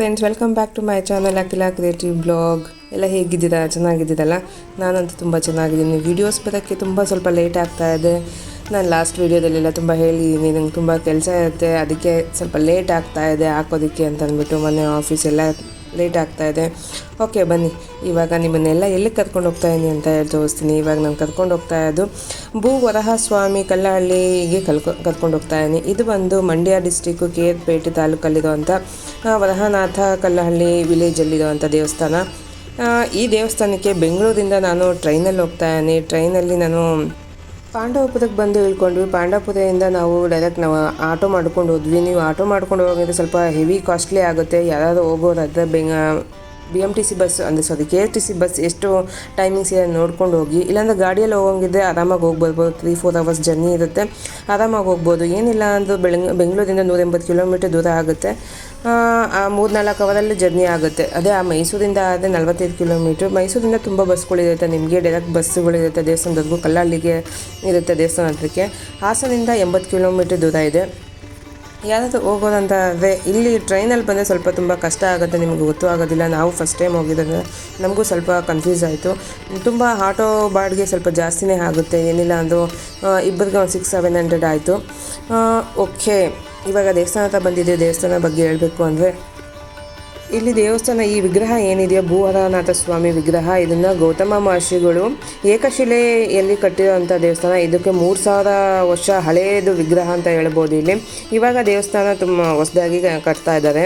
Friends welcome back to my channel Akhila creative blog ಎಲ್ಲ ಹೇಗಿದ್ದೀರಾ? ಚೆನ್ನಾಗಿದ್ದೀರಲ್ಲ? ನಾನಂತೂ ತುಂಬ ಚೆನ್ನಾಗಿದ್ದೀನಿ. ವೀಡಿಯೋಸ್ ಬರೋಕ್ಕೆ ತುಂಬ ಸ್ವಲ್ಪ ಲೇಟ್ ಆಗ್ತಾ ಇದೆ. ನಾನು ಲಾಸ್ಟ್ ವೀಡಿಯೋದಲ್ಲೆಲ್ಲ ತುಂಬ ಹೇಳಿದ್ದೀನಿ ನಂಗೆ ತುಂಬ ಕೆಲಸ ಇರುತ್ತೆ. ಅದಕ್ಕೆ ಸ್ವಲ್ಪ ಲೇಟ್ ಆಗ್ತಾ ಇದೆ. ಹಾಕೋದಕ್ಕೆ ಅಂತ ಅಂದ್ಬಿಟ್ಟು ಮೊನ್ನೆ ಆಫೀಸ್ ಎಲ್ಲ ಲೇಟ್ ಆಗ್ತಾ ಇದೆ. ಓಕೆ ಬನ್ನಿ. ಇವಾಗ ನಿಮ್ಮನ್ನೆಲ್ಲ ಎಲ್ಲಿ ಕರ್ಕೊಂಡು ಹೋಗ್ತಾ ಇದ್ದೀನಿ ಅಂತ ಹೇಳಿ ತೋರಿಸ್ತೀನಿ. ಇವಾಗ ನಾನು ಕರ್ಕೊಂಡು ಹೋಗ್ತಾ ಇರೋದು ಭೂ ವರಹಸ್ವಾಮಿ ಕಲ್ಲಹಳ್ಳಿಗೆ ಕಲ್ಕೊ, ಕರ್ಕೊಂಡು ಹೋಗ್ತಾ ಇದ್ದೀನಿ ಇದು ಬಂದು Mandya district K R Pete ತಾಲೂಕಲ್ಲಿರುವಂಥ Varahanatha Kallahalli ವಿಲೇಜಲ್ಲಿರುವಂಥ ದೇವಸ್ಥಾನ. ಈ ದೇವಸ್ಥಾನಕ್ಕೆ ಬೆಂಗಳೂರಿಂದ ನಾನು ಟ್ರೈನಲ್ಲಿ ಹೋಗ್ತಾ ಇದ್ದೀನಿ ಟ್ರೈನಲ್ಲಿ ನಾನು ಪಾಂಡವಪುರಕ್ಕೆ ಬಂದು ಇಳ್ಕೊಂಡ್ವಿ ಪಾಂಡವಪುರದಿಂದ ನಾವು ಡೈರೆಕ್ಟ್ ನಾವು ಆಟೋ ಮಾಡ್ಕೊಂಡು ಹೋದ್ವಿ. ನೀವು ಆಟೋ ಮಾಡ್ಕೊಂಡು ಹೋಗಿದ್ರೆ ಸ್ವಲ್ಪ ಹೆವಿ ಕಾಸ್ಟ್ಲಿ ಆಗುತ್ತೆ. ಯಾರಾದರೂ ಹೋಗೋದಾದ್ರೆ ಬೆಂಗ B M T C bus ಅಂದರೆ sorry K S T C bus ಎಷ್ಟು ಟೈಮಿಂಗ್ಸ್ ಇದೆ ನೋಡ್ಕೊಂಡು ಹೋಗಿ. ಇಲ್ಲಾಂದ್ರೆ ಗಾಡಿಯಲ್ಲಿ ಹೋಗೋಂಗಿದ್ರೆ ಆರಾಮಾಗಿ ಹೋಗ್ಬೋದು ತ್ರೀ ಫೋರ್ ಅವರ್ಸ್ ಜರ್ನಿ ಇರುತ್ತೆ. ಆರಾಮಾಗಿ ಹೋಗ್ಬೋದು. ಏನಿಲ್ಲ ಅಂದರೂ ಬೆಳಂಗ್ ಬೆಂಗಳೂರಿಂದ ನೂರ ಎಂಬತ್ತು ಕಿಲೋಮೀಟರ್ ದೂರ ಆಗುತ್ತೆ. ಆ, ಮೂರು ನಾಲ್ಕು ಅವರಲ್ಲಿ ಜರ್ನಿ ಆಗುತ್ತೆ. ಅದೇ ಆ ಮೈಸೂರಿಂದ ಆದರೆ ನಲ್ವತ್ತೈದು ಕಿಲೋಮೀಟ್ರ್ ಮೈಸೂರಿಂದ ತುಂಬ ಬಸ್ಗಳಿರುತ್ತೆ ನಿಮಗೆ ಡೈರೆಕ್ಟ್ ಬಸ್ಸುಗಳಿರುತ್ತೆ ದೇವಸ್ಥಾನದವರೆಗೂ ಕಲ್ಲಹಳ್ಳಿಗೆ ಇರುತ್ತೆ ದೇವಸ್ಥಾನ ಹತ್ರಕ್ಕೆ. ಎಂಬತ್ತು ಕಿಲೋಮೀಟ್ರ್ ದೂರ ಇದೆ. ಯಾರಾದರೂ ಹೋಗೋದಂತ ಆದರೆ ಇಲ್ಲಿ ಟ್ರೈನಲ್ಲಿ ಬಂದರೆ ಸ್ವಲ್ಪ ತುಂಬ ಕಷ್ಟ ಆಗುತ್ತೆ, ನಿಮಗೆ ಗೊತ್ತು ಆಗೋದಿಲ್ಲ. ನಾವು ಫಸ್ಟ್ ಟೈಮ್ ಹೋಗಿದ್ರೆ ನಮಗೂ ಸ್ವಲ್ಪ ಕನ್ಫ್ಯೂಸ್ ಆಯಿತು. ತುಂಬ ಆಟೋ ಬಾಡಿಗೆ ಸ್ವಲ್ಪ ಜಾಸ್ತಿನೇ ಆಗುತ್ತೆ, ಏನಿಲ್ಲ ಅಂದರೂ ಇಬ್ಬರಿಗೆ ಒಂದು ಸಿಕ್ಸ್ ಸೆವೆನ್ ಹಂಡ್ರೆಡ್ ಆಯಿತು. ಓಕೆ ಇವಾಗ ದೇವಸ್ಥಾನ ಹತ್ರ ಬಂದಿದೆ ದೇವಸ್ಥಾನ ಬಗ್ಗೆ ಹೇಳಬೇಕು ಅಂದರೆ ಇಲ್ಲಿ ದೇವಸ್ಥಾನ ಈ ವಿಗ್ರಹ ಏನಿದೆಯೋ ಭೂವರನಾಥ ಸ್ವಾಮಿ ವಿಗ್ರಹ, ಇದನ್ನ ಗೌತಮ ಮಹರ್ಷಿಗಳು ಏಕಶಿಲೆಯಲ್ಲಿ ಕಟ್ಟಿರುವಂತಹ ದೇವಸ್ಥಾನ. ಇದಕ್ಕೆ ಮೂರು ಸಾವಿರ ವರ್ಷ ಹಳೆಯದು ವಿಗ್ರಹ ಅಂತ ಹೇಳ್ಬೋದು ಇಲ್ಲಿ. ಇವಾಗ ದೇವಸ್ಥಾನ ತುಂಬ ಹೊಸದಾಗಿ ಕಟ್ತಾ ಇದ್ದಾರೆ.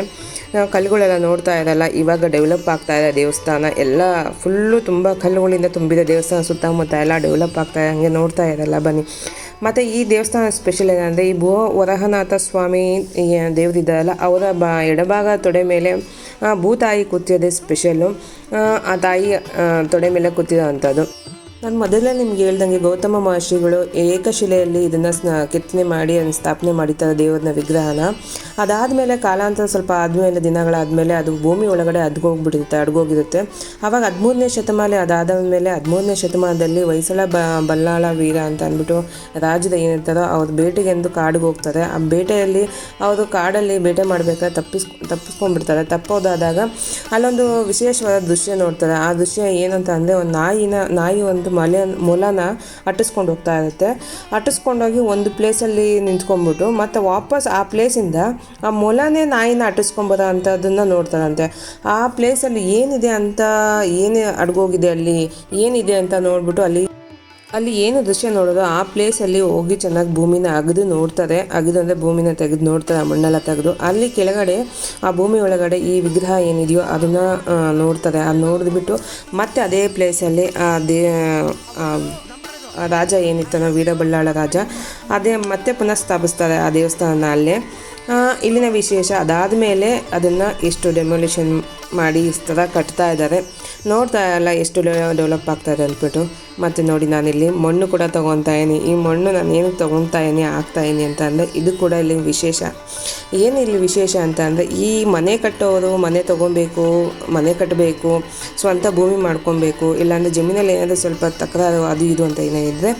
ಕಲ್ಲುಗಳೆಲ್ಲ ನೋಡ್ತಾ ಇರಲ್ಲ, ಇವಾಗ ಡೆವಲಪ್ ಆಗ್ತಾ ಇದೆ ದೇವಸ್ಥಾನ. ಎಲ್ಲ ಫುಲ್ಲು ತುಂಬ ಕಲ್ಲುಗಳಿಂದ ತುಂಬಿದೆ ದೇವಸ್ಥಾನ ಸುತ್ತಮುತ್ತ ಎಲ್ಲ ಡೆವಲಪ್ ಆಗ್ತಾ ಇದೆ. ಹಂಗೆ ನೋಡ್ತಾ ಇರಲ್ಲ ಬನ್ನಿ. ಮತ್ತು ಈ ದೇವಸ್ಥಾನ ಸ್ಪೆಷಲ್ ಏನಂದರೆ ಈ ಭೂ ವರಹನಾಥ ಸ್ವಾಮಿ ದೇವರಿದ್ದಾರಲ್ಲ, ಅವರ ಬ ಎಡಭಾಗ ತೊಡೆ ಮೇಲೆ ಭೂತಾಯಿ ಕೂತಿರೋದೇ ಸ್ಪೆಷಲ್ಲು ಆ ತಾಯಿ ತೊಡೆ ಮೇಲೆ ಕೂತಿರೋ ಅಂಥದ್ದು ನಾನು ಮೊದಲೇ ನಿಮ್ಗೆ ಹೇಳ್ದಂಗೆ ಗೌತಮ ಮಹರ್ಷಿಗಳು ಏಕಶಿಲೆಯಲ್ಲಿ ಇದನ್ನು ಸ್ನ ಕೆತ್ತನೆ ಮಾಡಿ ಅದನ್ನು ಸ್ಥಾಪನೆ ಮಾಡಿದ್ದಾರೆ ದೇವರನ್ನ ವಿಗ್ರಹನ. ಅದಾದಮೇಲೆ ಕಾಲಾಂತರ ಸ್ವಲ್ಪ ಆದಮೇಲೆ, ದಿನಗಳಾದಮೇಲೆ ಅದು ಭೂಮಿ ಒಳಗಡೆ ಅದ್ಗೋಗ್ಬಿಟ್ಟಿರುತ್ತೆ ಅಡ್ಗೋಗಿರುತ್ತೆ ಆವಾಗ ಹದಿಮೂರನೇ ಶತಮಾನ ಅದಾದ ಮೇಲೆ ಹದಿಮೂರನೇ ಶತಮಾನದಲ್ಲಿ ಹೊಯ್ಸಳ ಬ, ಬಲ್ಲಾಳ ವೀರ ಅಂತ ಅಂದ್ಬಿಟ್ಟು ರಾಜ್ಯದ ಏನಿರ್ತಾರೋ ಅವ್ರ ಬೇಟೆಗೆಂದು ಕಾಡಿಗೆ ಹೋಗ್ತಾರೆ. ಆ ಬೇಟೆಯಲ್ಲಿ ಅವರು ಕಾಡಲ್ಲಿ ಬೇಟೆ ಮಾಡಬೇಕಾದ್ರೆ ತಪ್ಪಿಸ್, ತಪ್ಪಿಸ್ಕೊಂಡ್ಬಿಡ್ತಾರೆ. ತಪ್ಪೋದಾದಾಗ ಅಲ್ಲೊಂದು ವಿಶೇಷವಾದ ದೃಶ್ಯ ನೋಡ್ತಾರೆ. ಆ ದೃಶ್ಯ ಏನಂತ ಅಂದರೆ ಒಂದು ನಾಯಿನ, ನಾಯಿ ಒಂದು ಮಲೆ ಮೊಲನ ಅಟ್ಟಿಸ್ಕೊಂಡು ಹೋಗ್ತಾ ಇರುತ್ತೆ. ಅಟ್ಟಿಸ್ಕೊಂಡೋಗಿ ಒಂದು ಪ್ಲೇಸಲ್ಲಿ ನಿಂತ್ಕೊಂಡ್ಬಿಟ್ಟು ಮತ್ತು ವಾಪಸ್ ಆ ಪ್ಲೇಸಿಂದ ಆ ಮೊಲನೇ ನಾಯಿನ ಅಟ್ಟಿಸ್ಕೊಂಬೋದ ಅಂಥದ್ದನ್ನು ನೋಡ್ತಾರಂತೆ. ಆ ಪ್ಲೇಸಲ್ಲಿ ಏನಿದೆ ಅಂತ, ಏನೇ ಅಡ್ಗೋಗಿದೆ ಅಲ್ಲಿ, ಏನಿದೆ ಅಂತ ನೋಡ್ಬಿಟ್ಟು ಅಲ್ಲಿ ಅಲ್ಲಿ ಏನು ದೃಶ್ಯ ನೋಡೋದು, ಆ ಪ್ಲೇಸಲ್ಲಿ ಹೋಗಿ ಚೆನ್ನಾಗಿ ಭೂಮಿನ ಅಗದು ನೋಡ್ತಾರೆ. ಅಗದು ಅಂದರೆ ಭೂಮಿನ ತೆಗೆದು ನೋಡ್ತಾರೆ, ಆ ಮಣ್ಣೆಲ್ಲ ತೆಗೆದು. ಅಲ್ಲಿ ಕೆಳಗಡೆ, ಆ ಭೂಮಿ ಒಳಗಡೆ ಈ ವಿಗ್ರಹ ಏನಿದೆಯೋ ಅದನ್ನು ನೋಡ್ತಾರೆ. ಅದು ನೋಡಿದ್ಬಿಟ್ಟು ಮತ್ತೆ ಅದೇ ಪ್ಲೇಸಲ್ಲಿ ಆ ದೇ ರಾಜ ಏನಿತ್ತಾನೋ ವೀರಬಳ್ಳಾಳ ರಾಜ, ಅದೇ ಮತ್ತೆ ಪುನಃ ಸ್ಥಾಪಿಸ್ತಾರೆ ಆ ದೇವಸ್ಥಾನ ಅಲ್ಲೇ. ಇಲ್ಲಿನ ವಿಶೇಷ ಅದಾದ ಮೇಲೆ ಅದನ್ನು ಎಷ್ಟು ಡೆಮೊಲಿಷನ್ ಮಾಡಿ ಥರ ಕಟ್ತಾ ಇದ್ದಾರೆ. ನೋಡ್ತಾ ಇಲ್ಲ ಎಷ್ಟು ಡೆವಲಪ್ ಆಗ್ತಾ ಇದೆ ಅಂದ್ಬಿಟ್ಟು. ಮತ್ತು ನೋಡಿ ನಾನಿಲ್ಲಿ ಮಣ್ಣು ಕೂಡ ಇದೀನಿ ಈ ಮಣ್ಣು ನಾನು ಏನು ತೊಗೊತಾ ಇದ್ದೀನಿ, ಹಾಕ್ತಾ ಇದ್ದೀನಿ ಅಂತ ಅಂದರೆ ಇದು ಕೂಡ ಇಲ್ಲಿ ವಿಶೇಷ. ಏನು ಇಲ್ಲಿ ವಿಶೇಷ ಅಂತ ಅಂದರೆ ಈ ಮನೆ ಕಟ್ಟೋರು ಮನೆ ತೊಗೊಬೇಕು, ಮನೆ ಕಟ್ಟಬೇಕು, ಸ್ವಂತ ಭೂಮಿ ಮಾಡ್ಕೊಬೇಕು, ಇಲ್ಲಾಂದರೆ ಜಮೀನಲ್ಲಿ ಏನಾದರೂ ಸ್ವಲ್ಪ ತಕರಾರು ಅದು ಇದು ಅಂತ ಏನೇ ಇದ್ದರೆ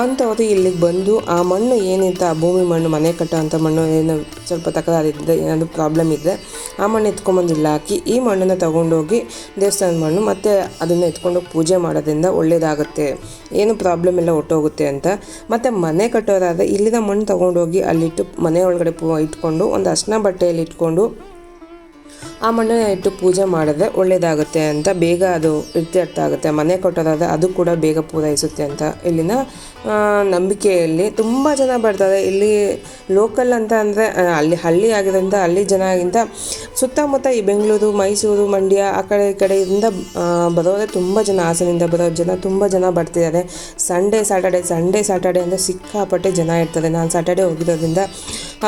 ಅಂಥವ್ರು ಇಲ್ಲಿಗೆ ಬಂದು ಆ ಮಣ್ಣು ಏನಿತ್ತು, ಆ ಭೂಮಿ ಮಣ್ಣು, ಮನೆ ಕಟ್ಟೋ ಅಂಥ ಮಣ್ಣು ಏನೋ ಸ್ವಲ್ಪ ತಕರಾರು ಇದ್ದರೆ ಏನಾದರೂ ಪ್ರಾಬ್ಲಮ್ ಇದ್ದರೆ ಆ ಮಣ್ಣು ಎತ್ಕೊಂಬಂದು ಇಲ್ಲ ಹಾಕಿ ಈ ಮಣ್ಣನ್ನು ತೊಗೊಂಡೋಗಿ ದೇವಸ್ಥಾನದ ಮಣ್ಣು ಮತ್ತು ಅದನ್ನು ಎತ್ಕೊಂಡು ಪೂಜೆ ಮಾಡೋದ್ರಿಂದ ಒಳ್ಳೆಯದಾಗುತ್ತೆ ಏನು ಪ್ರಾಬ್ಲಮ್ ಎಲ್ಲ ಹೊಟ್ಟೋಗುತ್ತೆ ಅಂತ. ಮತ್ತು ಮನೆ ಕಟ್ಟೋರಾದರೆ ಇಲ್ಲಿನ ಮಣ್ಣು ತೊಗೊಂಡೋಗಿ ಅಲ್ಲಿಟ್ಟು ಮನೆ ಒಳಗಡೆ ಇಟ್ಕೊಂಡು ಒಂದು ಅರ್ಶಿನ ಬಟ್ಟೆಯಲ್ಲಿ ಇಟ್ಕೊಂಡು ಆ ಮಣ್ಣನ್ನ ಇಟ್ಟು ಪೂಜೆ ಮಾಡಿದ್ರೆ ಒಳ್ಳೆಯದಾಗುತ್ತೆ ಅಂತ ಬೇಗ ಅದು ಇತ್ಯರ್ಥ ಆಗುತ್ತೆ. ಮನೆ ಕೊಟ್ಟೋದಾದರೆ ಅದು ಕೂಡ ಬೇಗ ಪೂರೈಸುತ್ತೆ ಅಂತ ಇಲ್ಲಿನ ನಂಬಿಕೆಯಲ್ಲಿ ತುಂಬ ಜನ ಬರ್ತಾರೆ. ಇಲ್ಲಿ ಲೋಕಲ್ ಅಂತ ಅಂದರೆ ಅಲ್ಲಿ ಹಳ್ಳಿ ಆಗಿರೋಂಥ ಹಳ್ಳಿ ಜನಗಿಂತ ಸುತ್ತಮುತ್ತ ಈ ಬೆಂಗಳೂರು, ಮೈಸೂರು, ಮಂಡ್ಯ ಆ ಕಡೆ ಈ ಕಡೆಯಿಂದ ಬರೋರೆ ತುಂಬ ಜನ ಹಾಸನಿಂದ ಬರೋ ಜನ ತುಂಬ ಜನ ಬರ್ತಿದ್ದಾರೆ. ಸಂಡೇ ಸ್ಯಾಟರ್ಡೆ ಸಂಡೇ ಸ್ಯಾಟರ್ಡೆ ಅಂದರೆ ಸಿಕ್ಕಾಪಟ್ಟೆ ಜನ ಇರ್ತಾರೆ. ನಾನು ಸ್ಯಾಟರ್ಡೆ ಹೋಗಿರೋದ್ರಿಂದ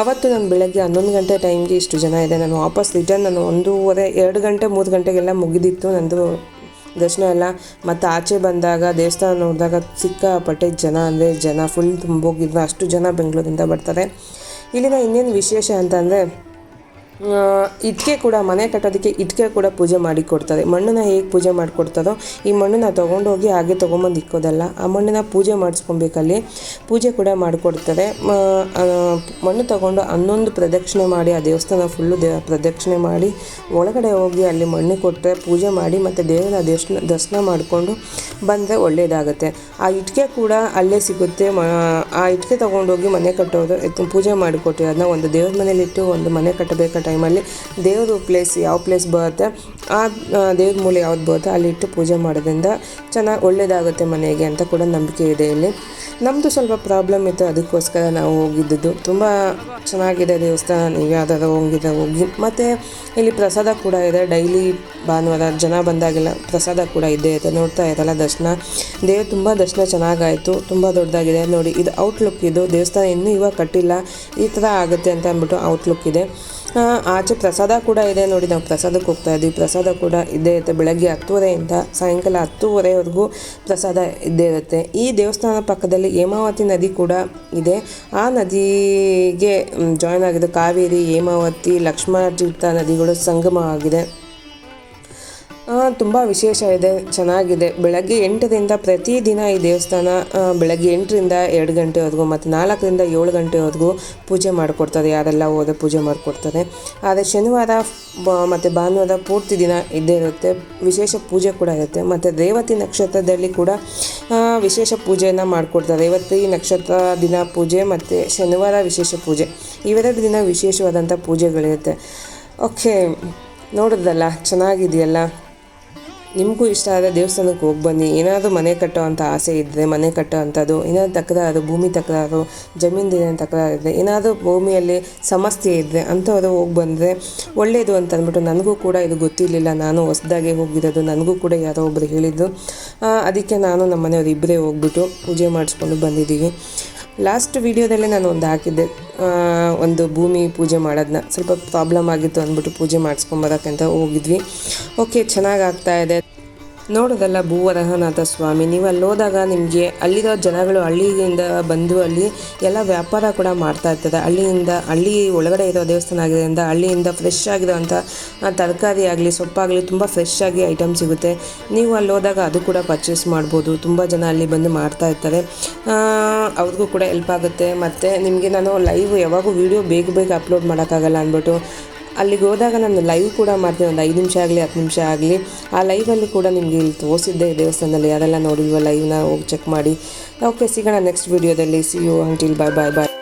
ಅವತ್ತು ನಾನು ಬೆಳಗ್ಗೆ ಹನ್ನೊಂದು ಗಂಟೆ ಟೈಮ್ಗೆ ಇಷ್ಟು ಜನ ಇದೆ ನಾನು ವಾಪಸ್ ರಿಟರ್ನ್ ನಾನು ಒಂದೂವರೆ, ಎರಡು ಗಂಟೆ, ಮೂರು ಗಂಟೆಗೆಲ್ಲ ಮುಗಿದಿತ್ತು ನಂದು ದರ್ಶನ ಎಲ್ಲ. ಮತ್ತು ಆಚೆ ಬಂದಾಗ, ದೇವಸ್ಥಾನ ನೋಡಿದಾಗ ಸಿಕ್ಕಾಪಟ್ಟೆ ಜನ, ಅಂದರೆ ಜನ ಫುಲ್ ತುಂಬೋಗಿದ್ರು ಅಷ್ಟು ಜನ ಬೆಂಗಳೂರಿಂದ ಬರ್ತಾರೆ. ಇಲ್ಲಿನ ಇನ್ನೇನು ವಿಶೇಷ ಅಂತಂದರೆ ಇಟ್ಟಿಗೆ ಕೂಡ, ಮನೆ ಕಟ್ಟೋದಕ್ಕೆ ಇಟ್ಕೆ ಕೂಡ ಪೂಜೆ ಮಾಡಿ ಕೊಡ್ತದೆ. ಮಣ್ಣನ್ನು ಹೇಗೆ ಪೂಜೆ ಮಾಡಿಕೊಡ್ತದೋ ಈ ಮಣ್ಣನ್ನ ತೊಗೊಂಡೋಗಿ ಹಾಗೆ ತೊಗೊಂಬಂದು ಇಕ್ಕೋದಲ್ಲ, ಆ ಮಣ್ಣನ್ನು ಪೂಜೆ ಮಾಡಿಸ್ಕೊಬೇಕಲ್ಲಿ ಪೂಜೆ ಕೂಡ ಮಾಡಿಕೊಡ್ತದೆ ಮಣ್ಣು ತಗೊಂಡು ಹನ್ನೊಂದು ಪ್ರದಕ್ಷಿಣೆ ಮಾಡಿ, ಆ ದೇವಸ್ಥಾನ ಫುಲ್ಲು ದೇ, ಪ್ರದಕ್ಷಿಣೆ ಮಾಡಿ, ಒಳಗಡೆ ಹೋಗಿ ಅಲ್ಲಿ ಮಣ್ಣು ಕೊಟ್ಟರೆ ಪೂಜೆ ಮಾಡಿ ಮತ್ತು ದೇವರ ದರ್ಶನ ದರ್ಶನ ಮಾಡಿಕೊಂಡು ಬಂದರೆ ಒಳ್ಳೆಯದಾಗುತ್ತೆ ಆ ಇಟ್ಕೆ ಕೂಡ ಅಲ್ಲೇ ಸಿಗುತ್ತೆ. ಆ ಇಟ್ಕೆ ತೊಗೊಂಡೋಗಿ ಮನೆ ಕಟ್ಟೋದು ಪೂಜೆ ಮಾಡಿಕೊಟ್ಟು ಅದನ್ನ ಒಂದು ದೇವ್ರ ಮನೇಲಿಟ್ಟು ಒಂದು ಮನೆ ಕಟ್ಟಬೇಕಾದ ಟೈಮಲ್ಲಿ ದೇವರು ಪ್ಲೇಸ್ ಯಾವ ಪ್ಲೇಸ್ ಬರುತ್ತೆ, ಆ ದೇವ್ರ ಮೂಲೆ ಯಾವ್ದು ಬರುತ್ತೆ ಅಲ್ಲಿ ಇಟ್ಟು ಪೂಜೆ ಮಾಡೋದ್ರಿಂದ ಚೆನ್ನಾಗಿ ಒಳ್ಳೆಯದಾಗುತ್ತೆ ಮನೆಗೆ ಅಂತ ಕೂಡ ನಂಬಿಕೆ ಇದೆ ಇಲ್ಲಿ. ನಮ್ಮದು ಸ್ವಲ್ಪ ಪ್ರಾಬ್ಲಮ್ ಇತ್ತು, ಅದಕ್ಕೋಸ್ಕರ ನಾವು ಹೋಗಿದ್ದದ್ದು. ತುಂಬ ಚೆನ್ನಾಗಿದೆ ದೇವಸ್ಥಾನ, ನೀವು ಯಾವ್ದಾದ್ರು ಹೋಗಿದ್ರೆ ಹೋಗಿ. ಮತ್ತು ಇಲ್ಲಿ ಪ್ರಸಾದ ಕೂಡ ಇದೆ, ಡೈಲಿ ಭಾನುವಾರ ಜನ ಬಂದಾಗೆಲ್ಲ ಪ್ರಸಾದ ಕೂಡ ಇದ್ದೇ ಇದೆ ನೋಡ್ತಾ ಇರಲ್ಲ ದರ್ಶನ. ದೇವ್ರು ತುಂಬ ದರ್ಶನ ಚೆನ್ನಾಗಾಯಿತು, ತುಂಬ ದೊಡ್ಡದಾಗಿದೆ. ನೋಡಿ, ಇದು ಔಟ್ಲುಕ್ ಇದು. ದೇವಸ್ಥಾನ ಇನ್ನೂ ಇವಾಗ ಕಟ್ಟಿಲ್ಲ, ಈ ಥರ ಆಗುತ್ತೆ ಅಂತ ಅಂದ್ಬಿಟ್ಟು ಔಟ್ಲುಕ್ ಇದೆ. ಆಚೆ ಪ್ರಸಾದ ಕೂಡ ಇದೆ ನೋಡಿ, ನಾವು ಪ್ರಸಾದಕ್ಕೆ ಹೋಗ್ತಾ ಇದ್ದೀವಿ. ಪ್ರಸಾದ ಕೂಡ ಇದ್ದೇ ಇರುತ್ತೆ. ಬೆಳಗ್ಗೆ ಹತ್ತುವರೆಯಿಂದ ಸಾಯಂಕಾಲ ಹತ್ತುವರೆವರೆಗೂ ಪ್ರಸಾದ ಇದ್ದೇ ಇರುತ್ತೆ. ಈ ದೇವಸ್ಥಾನ ಪಕ್ಕದಲ್ಲಿ ಹೇಮಾವತಿ ನದಿ ಕೂಡ ಇದೆ. ಆ ನದಿಗೆ ಜಾಯ್ನ್ ಆಗಿದೆ ಕಾವೇರಿ, ಹೇಮಾವತಿ ಲಕ್ಷ್ಮಣ ನದಿಗಳು ಸಂಗಮ ಆಗಿದೆ ತುಂಬ ವಿಶೇಷ ಇದೆ, ಚೆನ್ನಾಗಿದೆ. ಬೆಳಗ್ಗೆ ಎಂಟರಿಂದ ಪ್ರತಿದಿನ ಈ ದೇವಸ್ಥಾನ ಬೆಳಗ್ಗೆ ಎಂಟರಿಂದ ಎರಡು ಗಂಟೆವರೆಗೂ ಮತ್ತು ನಾಲ್ಕರಿಂದ ಏಳು ಗಂಟೆವರೆಗೂ ಪೂಜೆ ಮಾಡಿಕೊಡ್ತಾರೆ ಯಾರೆಲ್ಲ ಹೋದ್ರೆ ಪೂಜೆ ಮಾಡಿಕೊಡ್ತಾರೆ ಆದರೆ ಶನಿವಾರ ಮತ್ತು ಭಾನುವಾರ ಪೂರ್ತಿ ದಿನ ಇದ್ದೇ ಇರುತ್ತೆ. ವಿಶೇಷ ಪೂಜೆ ಕೂಡ ಇರುತ್ತೆ. ಮತ್ತು ರೇವತಿ ನಕ್ಷತ್ರದಲ್ಲಿ ಕೂಡ ವಿಶೇಷ ಪೂಜೆಯನ್ನು ಮಾಡಿಕೊಡ್ತಾರೆ. ರೇವತಿ ನಕ್ಷತ್ರ ದಿನ ಪೂಜೆ ಮತ್ತು ಶನಿವಾರ ವಿಶೇಷ ಪೂಜೆ. ಇವೆರಡು ದಿನ ವಿಶೇಷವಾದಂಥ ಪೂಜೆಗಳಿರುತ್ತೆ. ಓಕೆ ನೋಡಿದ್ರಲ್ಲ ಚೆನ್ನಾಗಿದೆಯಲ್ಲ? ನಿಮಗೂ ಇಷ್ಟ ಆದರೆ ದೇವಸ್ಥಾನಕ್ಕೆ ಹೋಗಿ ಬನ್ನಿ. ಏನಾದರೂ ಮನೆ ಕಟ್ಟೋ ಅಂಥ ಆಸೆ ಇದ್ದರೆ ಮನೆ ಕಟ್ಟೋ ಅಂಥದ್ದು, ಏನಾದರೂ ತಕರಾರು ಭೂಮಿ ತಕರಾರು ಜಮೀನಿನ ತಕರಾರು ಇದ್ದರೆ ಏನಾದರೂ ಭೂಮಿಯಲ್ಲಿ ಸಮಸ್ಯೆ ಇದ್ದರೆ ಅಂಥವ್ರು ಹೋಗಿ ಬಂದರೆ ಒಳ್ಳೆಯದು ಅಂತ ಅಂದ್ಬಿಟ್ಟು ನನಗೂ ಕೂಡ ಇದು ಗೊತ್ತಿರಲಿಲ್ಲ. ನಾನು ಹೊಸ್ದಾಗೆ ಹೋಗಿರೋದು, ನನಗೂ ಕೂಡ ಯಾರೋ ಒಬ್ಬರು ಹೇಳಿದ್ದು ಅದಕ್ಕೆ ನಾನು ನಮ್ಮ ಮನೆಯವರು ಇಬ್ಬರೇ ಹೋಗ್ಬಿಟ್ಟು ಪೂಜೆ ಮಾಡಿಸ್ಕೊಂಡು ಬಂದಿದ್ದೀವಿ. ಲಾಸ್ಟ್ ವೀಡಿಯೋದಲ್ಲೇ ನಾನು ಒಂದು ಹಾಕಿದ್ದೆ. ಒಂದು ಭೂಮಿ ಪೂಜೆ ಮಾಡೋದನ್ನ ಸ್ವಲ್ಪ ಪ್ರಾಬ್ಲಮ್ ಆಗಿತ್ತು ಅಂದ್ಬಿಟ್ಟು ಪೂಜೆ ಮಾಡಿಸ್ಕೊಂಬರೋಕ್ಕಂತ ಹೋಗಿದ್ವಿ. ಓಕೆ, ಚೆನ್ನಾಗಿ ಆಗ್ತಾ ಇದೆ. ನೋಡೋದಲ್ಲ ಭೂವರಹನಾಥ ಸ್ವಾಮಿ, ನೀವು ಅಲ್ಲಿ ಹೋದಾಗ ನಿಮಗೆ ಅಲ್ಲಿರೋ ಜನಗಳು ಹಳ್ಳಿಯಿಂದ ಬಂದು ಅಲ್ಲಿ ಎಲ್ಲ ವ್ಯಾಪಾರ ಕೂಡ ಮಾಡ್ತಾ ಇರ್ತದೆ. ಹಳ್ಳಿಯಿಂದ, ಹಳ್ಳಿ ಒಳಗಡೆ ಇರೋ ದೇವಸ್ಥಾನ ಆಗಿರೋದ್ರಿಂದ ಹಳ್ಳಿಯಿಂದ ಫ್ರೆಶ್ ಆಗಿರೋಂಥ ತರಕಾರಿ ಆಗಲಿ ಸೊಪ್ಪಾಗಲಿ ತುಂಬ ಫ್ರೆಶ್ ಆಗಿ ಐಟಮ್ ಸಿಗುತ್ತೆ. ನೀವು ಅಲ್ಲಿ ಹೋದಾಗ ಅದು ಕೂಡ ಪರ್ಚೇಸ್ ಮಾಡ್ಬೋದು. ತುಂಬ ಜನ ಅಲ್ಲಿ ಬಂದು ಮಾಡ್ತಾ ಇರ್ತಾರೆ. ಅವ್ರಿಗೂ ಕೂಡ ಹೆಲ್ಪ್ ಆಗುತ್ತೆ. ಮತ್ತು ನಿಮಗೆ ನಾನು ಲೈವ್ ಯಾವಾಗೂ ವೀಡಿಯೋ ಬೇಗ ಬೇಗ ಅಪ್ಲೋಡ್ ಮಾಡೋಕ್ಕಾಗಲ್ಲ ಅಂದ್ಬಿಟ್ಟು ಅಲ್ಲಿಗೆ ಹೋದಾಗ ನಾನು ಲೈವ್ ಕೂಡ ಮಾಡ್ತೀನಿ. ಒಂದು ಐದು ನಿಮಿಷ ಆಗಲಿ, ಹತ್ತು ನಿಮಿಷ ಆಗಲಿ, ಆ ಲೈವಲ್ಲಿ ಕೂಡ ನಿಮಗೆ ಇಲ್ಲಿ ತೋರಿಸಿದ್ದೆ ದೇವಸ್ಥಾನದಲ್ಲಿ. ಯಾರೆಲ್ಲ ನೋಡಿಲ್ವ ಲೈವ್ನ ಹೋಗಿ ಚೆಕ್ ಮಾಡಿ. ಓಕೆ ಸಿಗೋಣ ನೆಕ್ಸ್ಟ್ ವೀಡಿಯೋದಲ್ಲಿ see you until bye bye bye